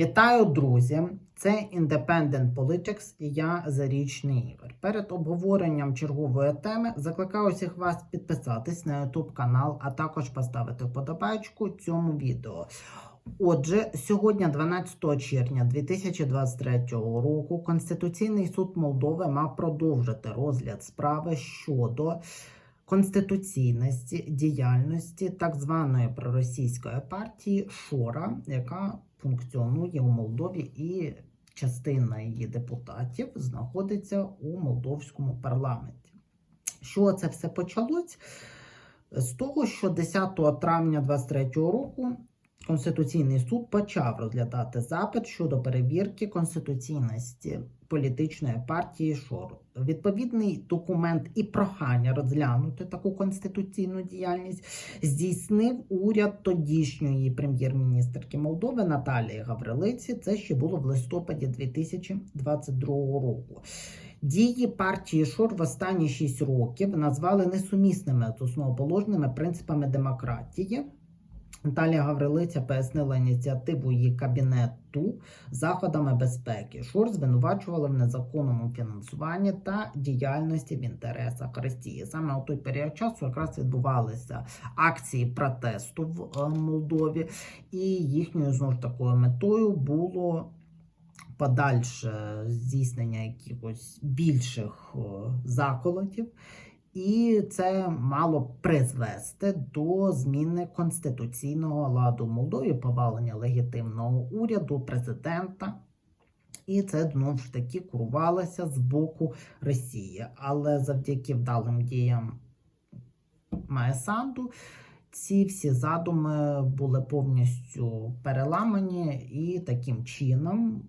Вітаю, друзі! Це Independent Politics і я Зарічний Ігор. Перед обговоренням чергової теми закликаю всіх вас підписатись на YouTube канал, а також поставити вподобайку цьому відео. Отже, сьогодні, 12 червня 2023 року, Конституційний суд Молдови мав продовжити розгляд справи щодо конституційності діяльності так званої проросійської партії Шора, яка функціонує у Молдові, і частина її депутатів знаходиться у молдовському парламенті. Що це все почалось? З того, що 10 травня 2023 року Конституційний суд почав розглядати запит щодо перевірки конституційності політичної партії Шор. Відповідний документ і прохання розглянути таку конституційну діяльність здійснив уряд тодішньої прем'єр-міністрки Молдови Наталії Гаврилиці. Це ще було в листопаді 2022 року. Дії партії Шор в останні 6 років назвали несумісними з основоположними принципами демократії. Наталія Гаврилиця пояснила ініціативу її кабінету заходами безпеки. Шор звинувачували в незаконному фінансуванні та діяльності в інтересах Росії. Саме у той період часу якраз відбувалися акції протесту в е, Молдові, і їхньою знову ж такою метою було. Подальше здійснення якихось більших е, заколотів, і це мало призвести до зміни конституційного ладу Молдові, повалення легітимного уряду, президента. І це знову ж таки курувалося з боку Росії. Але завдяки вдалим діям Маесанду ці всі задуми були повністю переламані, і таким чином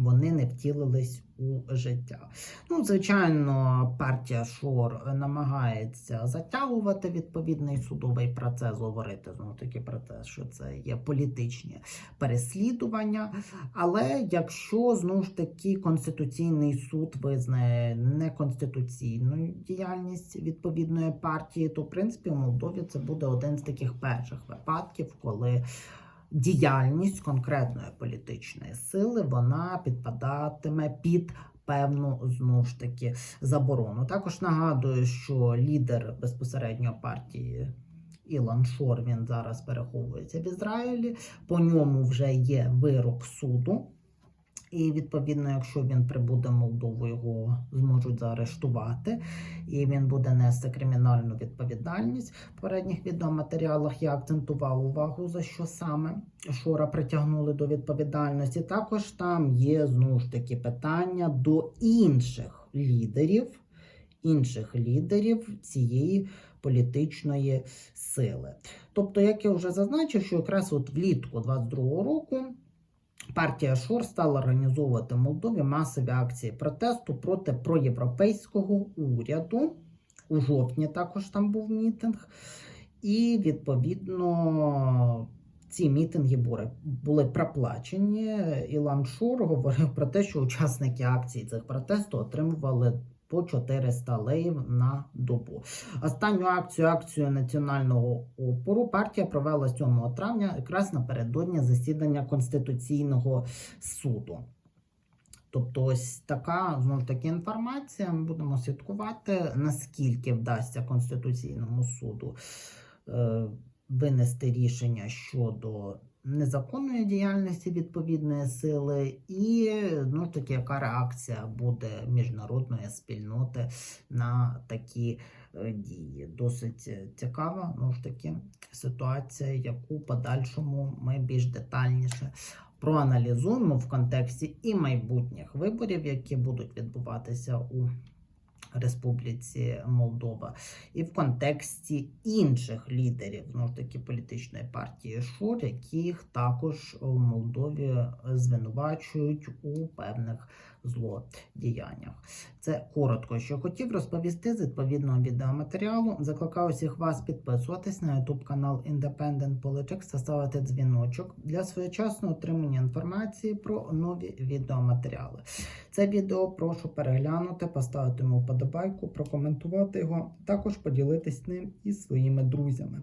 вони не втілились у життя. Ну, звичайно, партія Шор намагається затягувати відповідний судовий процес, говорити знову таки про те, що це є політичні переслідування. Але якщо знову ж таки Конституційний суд визнає неконституційну діяльність відповідної партії, то в принципі в Молдові це буде один з таких перших випадків, коли діяльність конкретної політичної сили вона підпадатиме під певну знову ж таки заборону. Також нагадую, що лідер безпосередньо партії. Ілан Шор він зараз переховується в Ізраїлі. По ньому вже є вирок суду. І відповідно, якщо він прибуде в Молдову, його зможуть заарештувати, і він буде нести кримінальну відповідальність. В попередніх відеоматеріалах я акцентував увагу за що саме Шора притягнули до відповідальності. Також там є знову ж таки питання до інших лідерів, інших лідерів цієї політичної сили. Тобто, як я вже зазначив, що якраз от влітку 22-го року. Партія Шор стала організовувати в Молдові масові акції протесту проти проєвропейського уряду. У жовтні також там був мітинг. І, відповідно, ці мітинги були, були проплачені. Ілан Шур говорив про те, що учасники акцій цих протесту отримували по 400 леїв на добу. Останню акцію, акцію національного опору, партія провела 7 травня, якраз напередодні засідання Конституційного суду. Тобто, ось така знову ж таки інформація. Ми будемо слідкувати, наскільки вдасться Конституційному суду е, винести рішення щодо незаконної діяльності відповідної сили, і ну таки, яка реакція буде міжнародної спільноти на такі е, дії. Досить цікава ну ж таки ситуація, яку подальшому ми більш детальніше проаналізуємо в контексті і майбутніх виборів, які будуть відбуватися у Республіці Молдова, і в контексті інших лідерів ну ж таки політичної партії Шур, яких також в Молдові звинувачують у певних злодіяннях. Це коротко, що хотів розповісти з відповідного відеоматеріалу. Закликаю всіх вас підписуватись на YouTube канал Independent Politics та ставити дзвіночок для своєчасного отримання інформації про нові відеоматеріали. Це відео прошу переглянути, поставити йому вподобайку прокоментувати його, також поділитись ним із своїми друзями.